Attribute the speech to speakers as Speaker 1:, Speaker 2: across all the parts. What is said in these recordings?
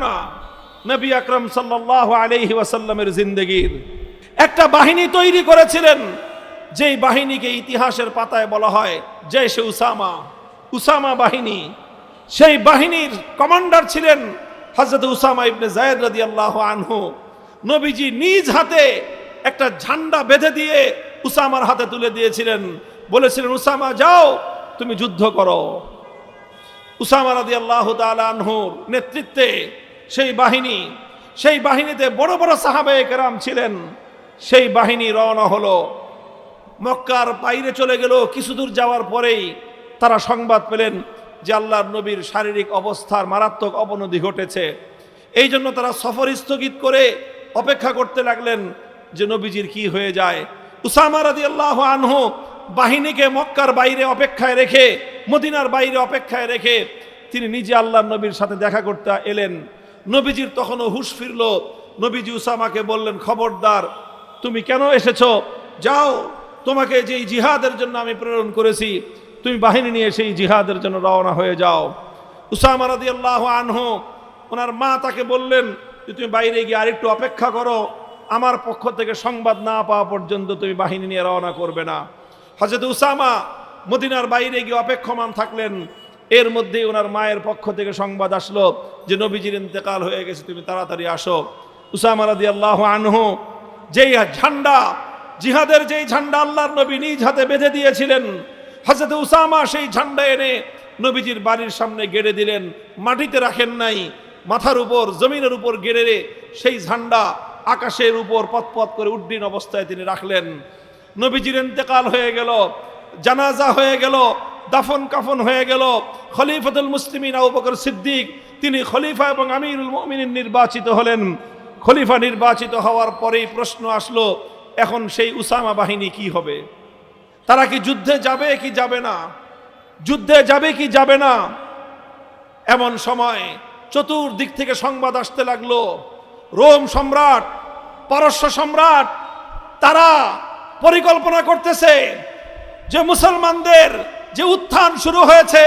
Speaker 1: ঘটনা নবী আকরম সাল্লাহ আলহি ওয়াসাল্লামের জিন্দগির একটা বাহিনী তৈরি করেছিলেন, যেই বাহিনীকে ইতিহাসের পাতায় বলা হয় জয়সে উসামা উসামা বাহিনী। সেই বাহিনীর কমান্ডার ছিলেন হজরত উসামা ইবনে জায়দ রাদি আল্লাহ আনহু। নবীজি নিজ হাতে একটা ঝান্ডা বেঁধে দিয়ে উসামার হাতে তুলে দিয়েছিলেন। বলেছিলেন, উসামা, যাও, তুমি যুদ্ধ করো। উসামা রাদি আল্লাহ আনহুর নেতৃত্বে সেই বাহিনী, সেই বাহিনীতে বড় বড় সাহাবে কেরাম ছিলেন। সেই বাহিনী রওনা হলো। মক্কার বাইরে চলে গেল। কিছু দূর যাওয়ার পরেই তারা সংবাদ পেলেন যে আল্লাহর নবীর শারীরিক অবস্থার মারাত্মক অবনতি ঘটেছে। এই জন্য তারা সফর স্থগিত করে অপেক্ষা করতে লাগলেন যে নবীজির কি হয়ে যায়। উসামা রাদি আল্লাহ আনহু বাহিনীকে মক্কার বাইরে অপেক্ষায় রেখে, মদিনার বাইরে অপেক্ষায় রেখে তিনি নিজে আল্লাহর নবীর সাথে দেখা করতে এলেন। নবীজির তখনও হুশ ফিরল। নবীজি উসামাকে বললেন, খবরদার, তুমি কেন এসেছ? যাও, তোমাকে যেই জিহাদের জন্য আমি প্রেরণ করেছি, তুমি বাহিনী নিয়ে সেই জিহাদের জন্য রওনা হয়ে যাও। উসামা রাদি আল্লাহ আনহু, ওনার মা তাকে বললেন, যে তুমি বাইরে গিয়ে আরেকটু অপেক্ষা করো, আমার পক্ষ থেকে সংবাদ না পাওয়া পর্যন্ত তুমি বাহিনী নিয়ে রওনা করবে না। হজরত উসামা মদিনার বাইরে গিয়ে অপেক্ষমান থাকলেন। এর মধ্যেই ওনার মায়ের পক্ষ থেকে সংবাদ আসলো যে নবীজির ইন্তেকাল হয়ে গেছে, তুমি তাড়াতাড়ি আসো। উসামা রাদি আল্লাহ আনহু যেই ঝান্ডা, জিহাদের যেই ঝান্ডা আল্লাহর নবী নিজ হাতে বেঁধে দিয়েছিলেন হজরত উসামা সেই ঝান্ডা এনে নবীজির বাড়ির সামনে গেড়ে দিলেন, মাটিতে রাখেন নাই, মাথার উপর, জমিনের উপর গেড়ে সেই ঝান্ডা আকাশের উপর পথপথ করে উড্ডীন অবস্থায় তিনি রাখলেন। নবীজির ইন্তেকাল হয়ে গেল, জানাজা হয়ে গেল দাফন কাফন হয়ে গেল। খলিফাতুল মুসলিমিন আবু সিদ্দিক, তিনি খলিফা এবং আমিরুল মুমিনিন নির্বাচিত হলেন। খলিফা নির্বাচিত হওয়ার পরেই প্রশ্ন আসলো, এখন সেই উসামা বাহিনী কি হবে? তারা কি যুদ্ধে যাবে কি যাবে না? যুদ্ধে যাবে কি যাবে না? এমন সময় চতুর্দিক থেকে সংবাদ আসতে লাগল, রোম সম্রাট, পারস্য সম্রাট, তারা পরিকল্পনা করতেছে যে মুসলমানদের যে উত্থান শুরু হয়েছে,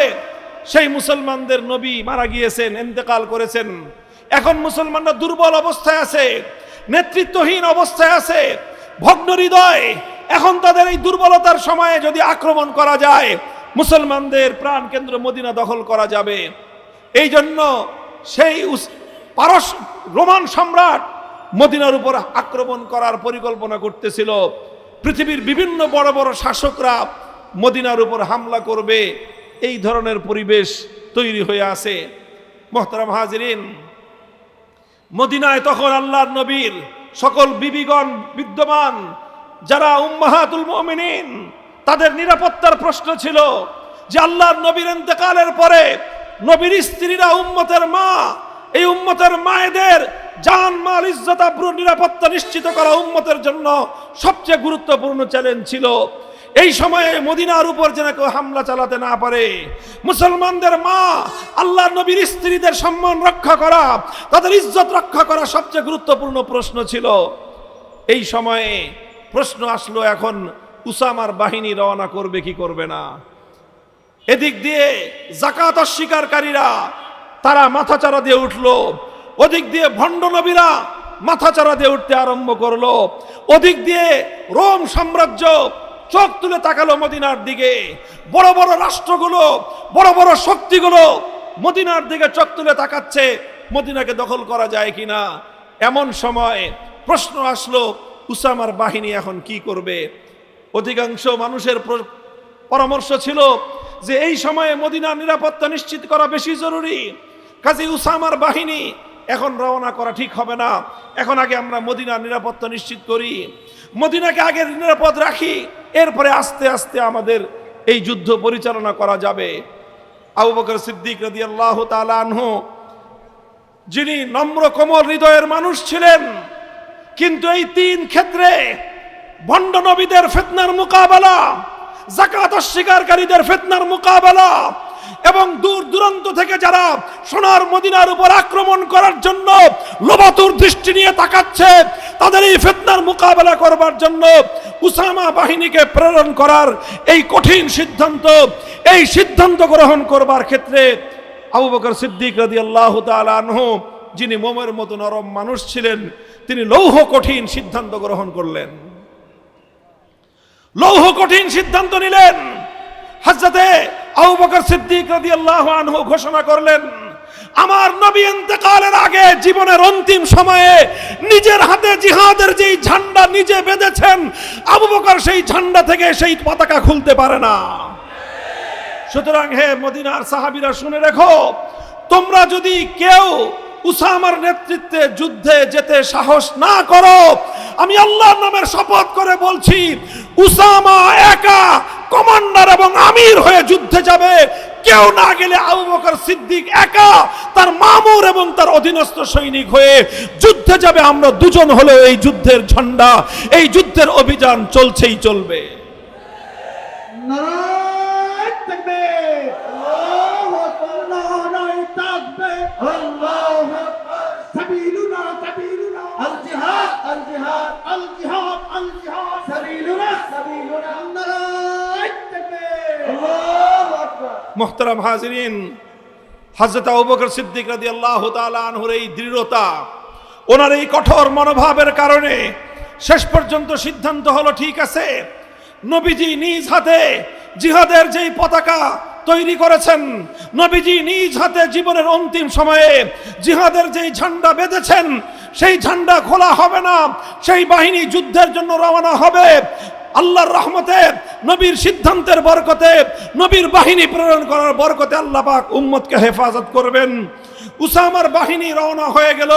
Speaker 1: সেই মুসলমানদের নবী মারা গিয়েছেন এন্তেকাল করেছেন। এখন মুসলমানরা দুর্বল অবস্থায় আছে, নেতৃত্বহীন অবস্থায় আছে, ভগ্ন হৃদয়। এখন তাদের এই দুর্বলতার সময়ে যদি আক্রমণ করা যায়, মুসলমানদের প্রাণ কেন্দ্র মদিনা দখল করা যাবে। এই জন্য সেই পারস রোমান সম্রাট মদিনার উপর আক্রমণ করার পরিকল্পনা করতেছিল। পৃথিবীর বিভিন্ন বড় বড় শাসকরা মদিনার উপর হামলা করবে, এই ধরনের পরিবেশ তৈরি হয়ে আছে। মোহতারাম হাজিরিন, মদিনায় তখন আল্লাহর নবীর সকল বিবিগণ, বিদ্যমান, যারা উম্মাহাতুল মুমিনিন, তাদের নিরাপত্তার প্রশ্ন ছিল যে আল্লাহর নবীর ইন্তেকালের পরে নবীর স্ত্রীরা উম্মতের মা, এই উম্মতের মায়েদের জান, মাল, ইজ্জত নিরাপত্তা নিশ্চিত করা উম্মতের জন্য সবচেয়ে গুরুত্বপূর্ণ চ্যালেঞ্জ ছিল। এই সময়ে মদিনার উপর যেন কেউ হামলা চালাতে না পারে। মুসলমানদের মা, আল্লাহ নবীর স্ত্রীদের সম্মান রক্ষা করা, তাদের ইজ্জত রক্ষা করা সবচেয়ে গুরুত্বপূর্ণ প্রশ্ন ছিল। এই সময়ে প্রশ্ন আসলো এখন উসামার বাহিনী রওনা করবে কি করবে না? এদিক দিয়ে জাকাত অস্বীকারীরা তারা মাথাচাড়া দিয়ে উঠল। ওদিক দিয়ে ভণ্ড নবীরা মাথাচাড়া দিয়ে উঠতে আরম্ভ করল। ওদিক দিয়ে রোম সাম্রাজ্য চোখ তুলে তাকালো মদিনার দিকে। বড় বড় রাষ্ট্রগুলো, বড় বড় শক্তিগুলো মদিনার দিকে চোখ তুলে তাকাচ্ছে। মদিনাকে দখল করা যায় কিনা? এমন সময় প্রশ্ন আসলো, উসামার বাহিনী এখন কি করবে? অধিকাংশ মানুষের পরামর্শ ছিল যে এই সময়ে মদিনার নিরাপত্তা নিশ্চিত করা বেশি জরুরি। কাজী উসামার বাহিনী এখন রওনা করা ঠিক হবে না। এখন আগে আমরা মদিনার নিরাপত্তা নিশ্চিত করি। মদিনাকে আগে নিরাপদ রাখি। এরপরে আস্তে আস্তে আমাদের এই যুদ্ধ পরিচালনা করা যাবে। আবু বকর সিদ্দিক রাদি আল্লাহ আনহু, যিনি নম্র কোমল হৃদয়ের মানুষ ছিলেন, কিন্তু এই তিন ক্ষেত্রে ভণ্ড নবীদের ফেতনার মোকাবেলা জাকাত অস্বীকারীদের ফেতনার মোকাবেলা এবং দূর দূরান্ত থেকে যারা সোনার মদিনার উপর আক্রমণ করার জন্য লোবাতুর দৃষ্টি নিয়ে তাকাচ্ছে, তাদের এই ফেতনার মোকাবেলা করবার জন্য উসামা বাহিনীকে প্রেরণ করার এই কঠিন সিদ্ধান্ত, এই সিদ্ধান্ত গ্রহণ করবার ক্ষেত্রে আবু বকর সিদ্দিক রাদি আল্লাহ আনহু, যিনি মোমের মতো নরম মানুষ ছিলেন, তিনি লৌহ কঠিন সিদ্ধান্ত গ্রহণ করলেন। লৌহ কঠিন সিদ্ধান্ত নিলেন। হজরতে আবু বকর সিদ্দিক রাদিয়াল্লাহু আনহু ঘোষণা করলেন আমার নবী ইন্তেকালের আগে জীবনের অন্তিম সময়ে নিজের হাতে জিহাদের যেই ঝান্ডা নিজে বেঁধেছেন, আবু বকর সেই ঝান্ডা থেকে সেই পতাকা খুলতে পারে না। সুতরাং হে মদিনার সাহাবীরা শুনে রেখো, তোমরা যদি কেউ উসামার নেতৃত্বে যুদ্ধে যেতে সাহস না করো, আমি আল্লাহর নামের শপথ করে বলছি, উসামা একা কমান্ডার এবং আমির হয়ে যুদ্ধে যাবে। কেউ না গেলে আবু বকর সিদ্দিক একা, তার মামুর এবং তার অধীনস্থ সৈনিক হয়ে যুদ্ধে যাবে। আমরা দুজন হলেও এই যুদ্ধের ঝন্ডা, এই যুদ্ধের অভিযান চলছেই চলবে। মোহতারাম হাজরিন হজরত আবুবকর সিদ্দিক রাদি আল্লাহ আনহুর এই দৃঢ়তা, ওনার এই কঠোর মনোভাবের কারণে শেষ পর্যন্ত সিদ্ধান্ত হলো, ঠিক আছে, নবীজি নিজ হাতে জিহাদের যেই পতাকা তৈরি করেছেন, নবীজি নিজ হাতে জীবনের অন্তিম সময়ে জিহাদের যেই ঝান্ডা বেঁধেছেন, সেই ঝান্ডা খোলা হবে না, সেই বাহিনী যুদ্ধের জন্য রওনা হবে আল্লাহর রহমতে, নবীর সিদ্ধান্তের বরকতে, নবীর বাহিনী প্রেরণ করার বরকতে আল্লাহ পাক উম্মতকে হেফাজত করবেন। উসামার বাহিনী রওনা হয়ে গেল।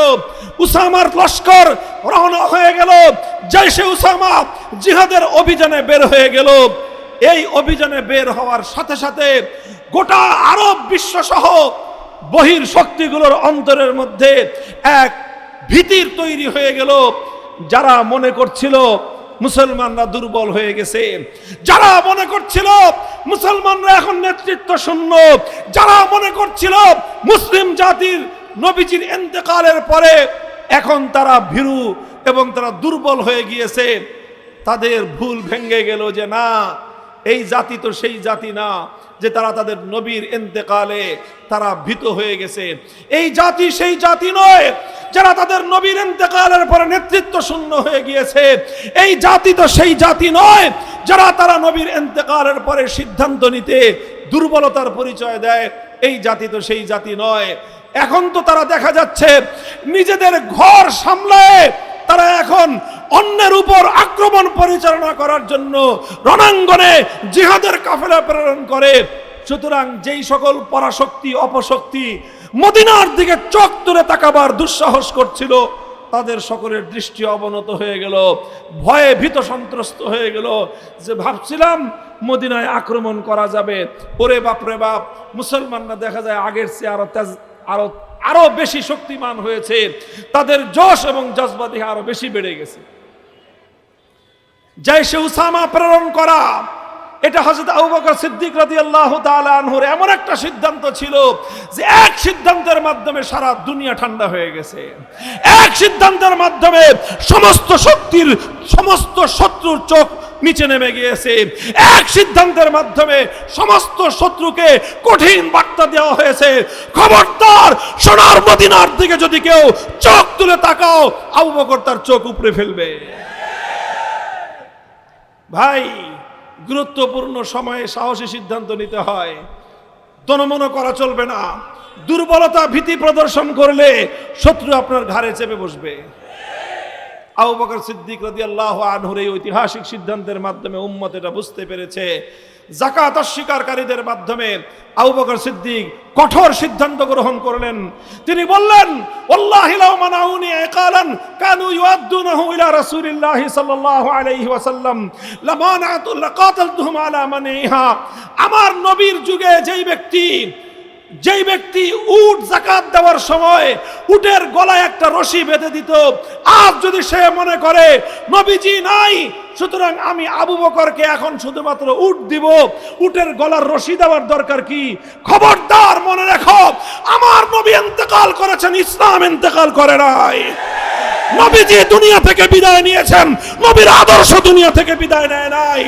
Speaker 1: উসামার লস্কর রওনা হয়ে গেল। জৈশে উসামা জিহাদের অভিযানে বের হয়ে গেল। এই অভিযানে বের হওয়ার সাথে সাথে গোটা আরব বিশ্ব সহ বহির শক্তিগুলোর অন্তরের মধ্যে এক ভীতির তৈরি হয়ে গেল। যারা মনে করছিল মুসলমানরা দুর্বল হয়ে গেছে। যারা মনে করছিল মুসলমানরা এখন নেতৃত্ব শূন্য, যারা মনে করছিল মুসলিম জাতির নবীজির এন্তেকালের পরে এখন তারা ভীরু এবং তারা দুর্বল হয়ে গিয়েছে, তাদের ভুল ভেঙে গেল যে না এই জাতি তো সেই জাতি না যে তারা তাদের নবীর এন্তেকালে তারা ভীত হয়ে গেছে। এই জাতি সেই জাতি নয় যারা তাদের নবীর এন্তেকালের পরে নেতৃত্ব শূন্য হয়ে গিয়েছে। এই জাতি তো সেই জাতি নয় যারা তারা নবীর এন্তেকালের পরে সিদ্ধান্ত নিতে দুর্বলতার পরিচয় দেয়। এই জাতি তো সেই জাতি নয়। এখন তো তারা দেখা যাচ্ছে নিজেদের ঘর সামলায়, তারা এখন অন্যের উপর আক্রমণ পরিচালনা করার জন্য রণাঙ্গনে জিহাদের কাফেলা প্রেরণ করে। সুতরাং যেই সকল পরাশক্তি, অপশক্তি মদিনার দিকে চোখ তুলে তাকাবার দুঃসাহস করছিল, তাদের সকলের দৃষ্টি অবনত হয়ে গেল, ভয়ে ভীত সন্ত্রস্ত হয়ে গেল যে ভাবছিলাম মদিনায় আক্রমণ করা যাবে। ওরে বাপ রে বাপ, মুসলমানরা দেখা যায় আগের চেয়ে আরও তেজ, আরও আরও বেশি শক্তিমান হয়েছে। তাদের যশ এবং জজবা আরও বেশি বেড়ে গেছে। জয়সে উসামা প্রেরণ করা, এটা হযরত আবু বকর সিদ্দিক রাদিয়াল্লাহু তাআলা আনহুর এমন একটা সিদ্ধান্ত ছিল যে এক সিদ্ধান্তের মাধ্যমে সারা দুনিয়া ঠান্ডা হয়ে গেছে। এক সিদ্ধান্তের মাধ্যমে সমস্ত শক্তির, সমস্ত শত্রুর চোখ নিচে নেমে গিয়েছে। এক সিদ্ধান্তের মাধ্যমে সমস্ত শত্রুকে কঠিন বার্তা দেওয়া হয়েছে। খবরদার সোনার মদিনার দিকে যদি কেউ চোখ তুলে তাকাও, আবু বকর তার চোখ উপড়ে ফেলবে। ভাই, গুরুত্বপূর্ণ সময়ে সাহসী সিদ্ধান্ত নিতে হয়। তনমন করা চলবে না। দুর্বলতা ভীতি প্রদর্শন করলে শত্রু আপনার ঘাড়ে চেপে বসবে। আবু বকর সিদ্দিক রাদিয়াল্লাহু আনহুর এই ঐতিহাসিক সিদ্ধান্তের মাধ্যমে উম্মত এটা বুঝতে পেরেছে। জাকাত অস্বীকারীদের মাধ্যমে আউবকর সিদ্দিক কঠোর সিদ্ধান্ত গ্রহণ করলেন। তিনি বললেন আমার নবীর যুগে যেই ব্যক্তি যেই ব্যক্তি উট জাকাত দেওয়ার সময় উটের গলায় একটা রশি বেঁধে দিত, আজ যদি সে মনে করে, নবীজি নাই, সুতরাং আমি আবু বকরকে এখন শুধুমাত্র উট দিব, উটের গলার রশি দেওয়ার দরকার কি? খবরদার মনে রেখো, আমার নবী ইন্তেকাল করেছেন, ইসলাম ইন্তেকাল করে নাই। নবীজি দুনিয়া থেকে বিদায় নিয়েছেন। নবীর আদর্শ দুনিয়া থেকে বিদায় নেয় নাই।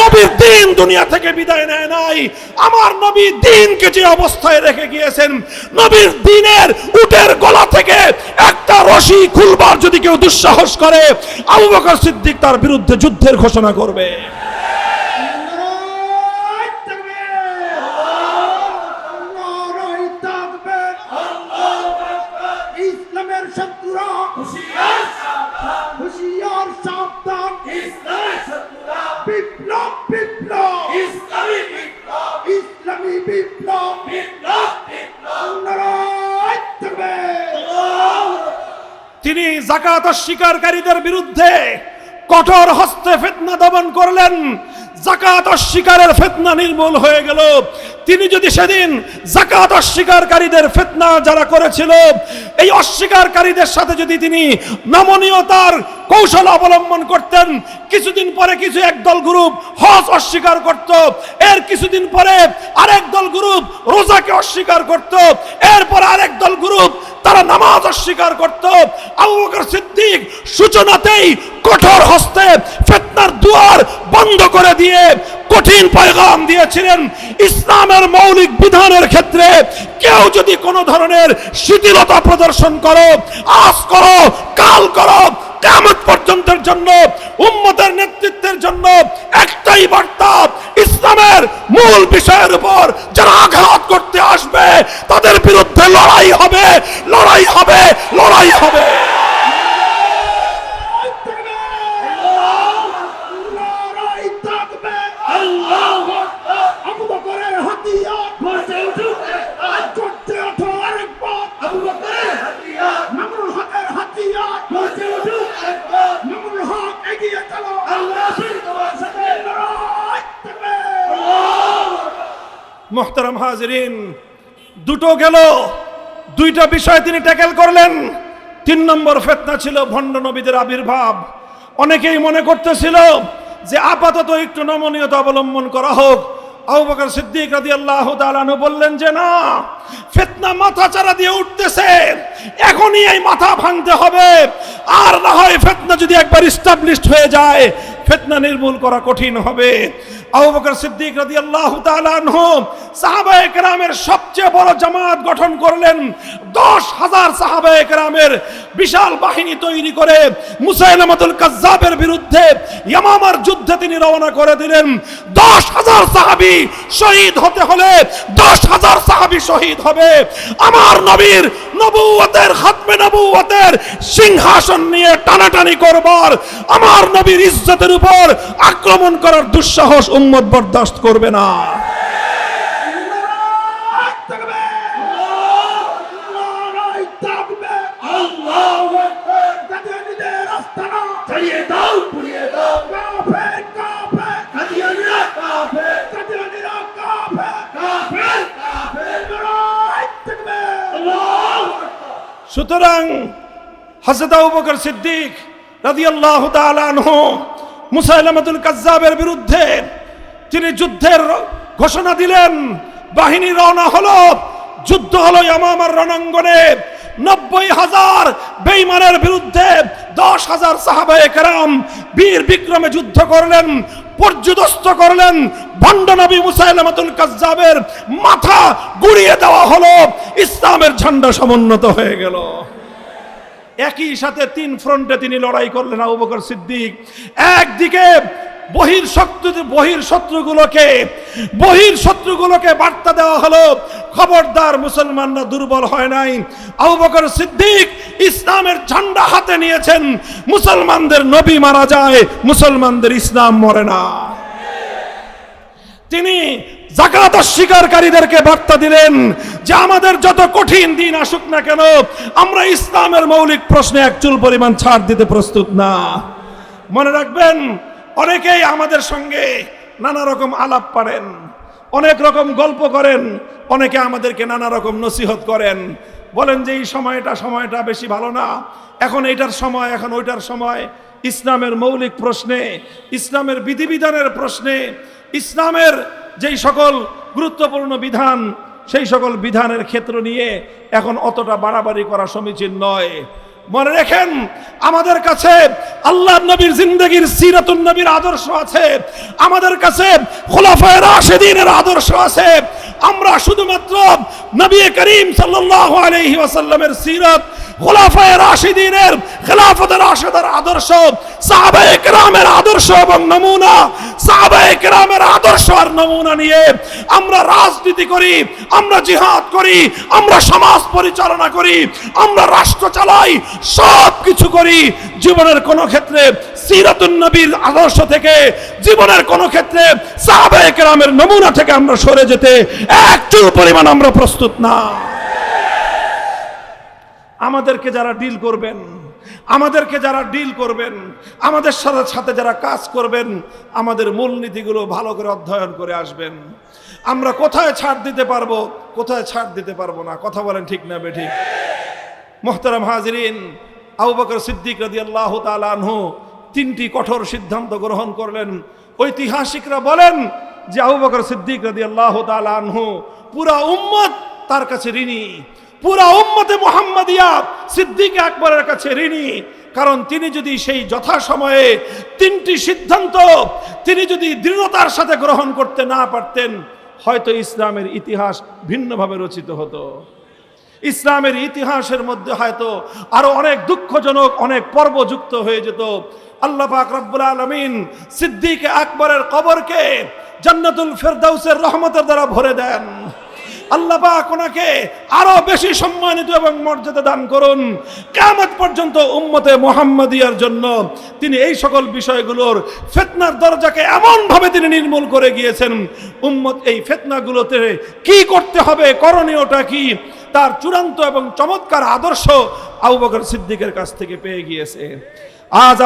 Speaker 1: নবীর দিন দুনিয়া থেকে বিদায় নেয় নাই। আমার নবী দিনকে যে অবস্থায় রেখে গিয়েছেন, নবীর দিনের উটের গলা থেকে একটা রশি খুলবার যদি কেউ দুঃসাহস করে, আবু বকর সিদ্দিক তার বিরুদ্ধে যুদ্ধের ঘোষণা করবে। তিনি জাকাত অস্বীকারীদের বিরুদ্ধে কঠোর হস্তে ফেতনা দমন করলেন। জাকাত অস্বীকারের ফেতনা নির্মূল হয়ে গেল। তিনি যদি সেদিন জাকাত অস্বীকারীদের ফেতনা যারা করেছিল, এই অস্বীকারীদের সাথে যদি তিনি নমনীয়তার কৌশল অবলম্বন করতেন, কিছুদিন পরে কিছু একদল গ্রুপ হজ অস্বীকার করত, এর কিছুদিন পরে আরেক দল গ্রুপ রোজাকে অস্বীকার করত, এরপর আরেক দল গ্রুপ তারা নামাজ অস্বীকার করত। আবু বকর সিদ্দিক সূচনাতেই কঠোর হস্তে ফিতনার দুয়ার বন্ধ করে দিয়ে কঠিন পয়গাম দিয়েছিলেন। ইসলামের মৌলিক বিধানের ক্ষেত্রে কেউ যদি কোনো ধরনের শিথিলতা প্রদর্শন করো আজ করো, কাল করো কেমন পর্যন্তের জন্য, উম্মতের নেতৃত্বের জন্য একটাই বার্তা, ইসলামের মূল বিষয়ের উপর যারা আঘাত করতে আসবে, তাদের বিরুদ্ধে লড়াই হবে লড়াই হবে লড়াই হবে
Speaker 2: নারায় তাকবীর আল্লাহু আকবার আবু বকরের হাতিয়ার গর্জে উঠুক আর গর্জে ওঠো আরেকবার আবু বকরের হাতিয়ার মামুনুল হকের হাতিয়ার গর্জে উঠুক একবার মামুনুল হক এগিয়ে চলো আল্লাহ তোমার সাথে নারায় তাকবীর
Speaker 1: মোহতারাম হাজরিন, দুটো গেল, দুইটা বিষয় তিনি ট্যাকেল করলেন। তিন নম্বর ফেতনা ছিল ভণ্ড নবীদের আবির্ভাব। অনেকেই মনে করতেছিল যে আপাতত একটু নমনীয়তা অবলম্বন করা হোক। আবু বকর সিদ্দিক রাদিয়াল্লাহু তাআলা বললেন যে, না, ফিতনা মাথা চারা দিয়ে উঠতেছে। এখনই এই মাথা ভাঙতে হবে। আর না হয় ফিতনা যদি একবার ইস্টাবলিশড হয়ে যায়, ফিতনা নির্মূল করা কঠিন হবে। আবু বকর সিদ্দিক রাদিয়াল্লাহু তাআলা আনহু সাহাবায়ে কেরামের সবচেয়ে বড় জামাত গঠন করলেন। দশ হাজার সাহাবায়ে কেরামের বিশাল বাহিনী তৈরি করে মুসাইলামাতুল কাজ্জাবের বিরুদ্ধে ইয়ামামার যুদ্ধে তিনি রওনা করে দিলেন। দশ হাজার সাহাবী শহীদ হতে হলে দশ হাজার সাহাবী শহীদ হবে। আমার নবীর নবুয়তের, খাতমে নবুয়তের সিংহাসন নিয়ে টানাটানি করবার, আমার নবীর ইজ্জতের উপর আক্রমণ করার দুঃসাহস উম্মত বরদাস্ত করবে না। সুতরাং বকর সিদ্দিক রাদিয়াল্লাহু তাআলা আনহু মুসাইলামাতুল কাজ্জাবের বিরুদ্ধে তিনি যুদ্ধের ঘোষণা দিলেন, বাহিনী রওনা হলো। যুদ্ধ হলো ইয়ামামার রণাঙ্গনে। নব্বই হাজার বেইমানের বিরুদ্ধে দশ হাজার সাহাবায়ে কেরাম বীর বিক্রমে যুদ্ধ করলেন, পর্যুদস্ত করলেন। ভণ্ড নবী মুসাইলামাতুল কাজ্জাবের মাথা গুড়িয়ে দেওয়া হলো। ইসলামের ঝান্ডা সমুন্নত হয়ে গেল। একই সাথে তিন ফ্রন্টে তিনি লড়াই করলেন আবু বকর সিদ্দিক। একদিকে বহির শত্রু বহির শত্রুগুলোকে বহির শত্রুগুলোকে বার্তা দেওয়া হলো। খবরদার মুসলমানরা দুর্বল হয় নাই। আবু বকর সিদ্দিক ইসলামের ঝান্ডা হাতে নিয়েছেন। মুসলমানদের নবী মারা যায়, মুসলমানদের ইসলাম মরে না। তিনি জাকাত অস্বীকারীদেরকে বার্তা দিলেন যে আমাদের যত কঠিন দিন আসুক না কেন, আমরা ইসলামের মৌলিক প্রশ্নে এক চুল পরিমাণ ছাড় দিতে প্রস্তুত না। মনে রাখবেন অনেকেই আমাদের সঙ্গে নানা রকম আলাপ পারেন অনেক রকম গল্প করেন, অনেকে আমাদেরকে নানা রকম নসিহত করেন। বলেন যে, এই সময়টা সময়টা বেশি ভালো না। এখন এইটার সময়, এখন ওইটার সময়। ইসলামের মৌলিক প্রশ্নে, ইসলামের বিধিবিধানের প্রশ্নে, ইসলামের যেই সকল গুরুত্বপূর্ণ বিধান, সেই সকল বিধানের ক্ষেত্র নিয়ে এখন অতটা বাড়াবাড়ি করা সমীচীন নয়। মনে রেখেন, আমাদের কাছে আল্লাহ নবীর জিন্দগির সিরাতুন নবীর আদর্শ আছে। আমাদের কাছে খোলাফায় রাশেদিনের আদর্শ আছে। আমরা শুধুমাত্র নবী করিম সাল্লাল্লাহু আলাইহি ওয়াসাল্লামের সিরাত, খোলাফায়ে রাশিদিনের, খেলাফতের, রাশেদার আদর্শ, সাহাবায়ে কেরামের আদর্শ এবং নমুনা, সাহাবায়ে কেরামের আদর্শ আর নমুনা নিয়ে আমরা রাজনীতি করি, আমরা জিহাদ করি, আমরা সমাজ পরিচালনা করি, আমরা রাষ্ট্র চালাই সব কিছু করি। জীবনের কোন ক্ষেত্রে সিরাতুন নবীর আদর্শ থেকে জীবনের কোন ক্ষেত্রে সাহাবায়ে কেরামের নমুনা থেকে আমরা সরে যেতে একটু পরিমাণ আমরা প্রস্তুত না। আমাদেরকে যারা ডিল করবেন, আমাদেরকে যারা ডিল করবেন, আমাদের সাথে সাথে যারা কাজ করবেন, আমাদের মূলনীতিগুলো ভালো করে অধ্যয়ন করে আসবেন। আমরা কোথায় ছাড় দিতে পারব, কোথায় ছাড় দিতে পারব না, কথা বলেন ঠিক না বেঠিক। মোহতারাম হাজরিন, আবু বকর সিদ্দিক রাদি আল্লাহ তালানহু তিনটি কঠোর সিদ্ধান্ত গ্রহণ করলেন। ঐতিহাসিকরা বলেন যে আবু বকর সিদ্দিক রাদি আল্লাহ তালানহু পুরা উম্মত তার কাছে ঋণী। পুরা উম্মতে মোহাম্মদিয়া সিদ্দিক আকবরের কাছে ঋণী। কারণ তিনি যদি সেই যথাসময়ে তিনটি সিদ্ধান্ত তিনি যদি দৃঢ়তার সাথে গ্রহণ করতে না পারতেন, হয়তো ইসলামের ইতিহাস ভিন্নভাবে রচিত হতো। ইসলামের ইতিহাসের মধ্যে হয়তো আরও অনেক দুঃখজনক, অনেক পর্ব যুক্ত হয়ে যেত। আল্লাহ পাক রব্বুল আলমিন সিদ্দিক আকবরের কবরকে জান্নাতুল ফেরদাউসের রহমতের দ্বারা ভরে দেন। আল্লাহ ওনাকে আরও বেশি সম্মানিত এবং মর্যাদা দান করুন। কেমন পর্যন্ত উম্মতে মোহাম্মদিয়ার জন্য তিনি এই সকল বিষয়গুলোর ফেতনার দরজাকে এমন ভাবে তিনি নির্মূল করে গিয়েছেন, উম্মত, এই ফেতনাগুলোতে কি করতে হবে? করণীয়টা কি? তার চূড়ান্ত এবং চমৎকার আদর্শ আবু বকর সিদ্দিকের কাছ থেকে পেয়ে গিয়েছে। আজ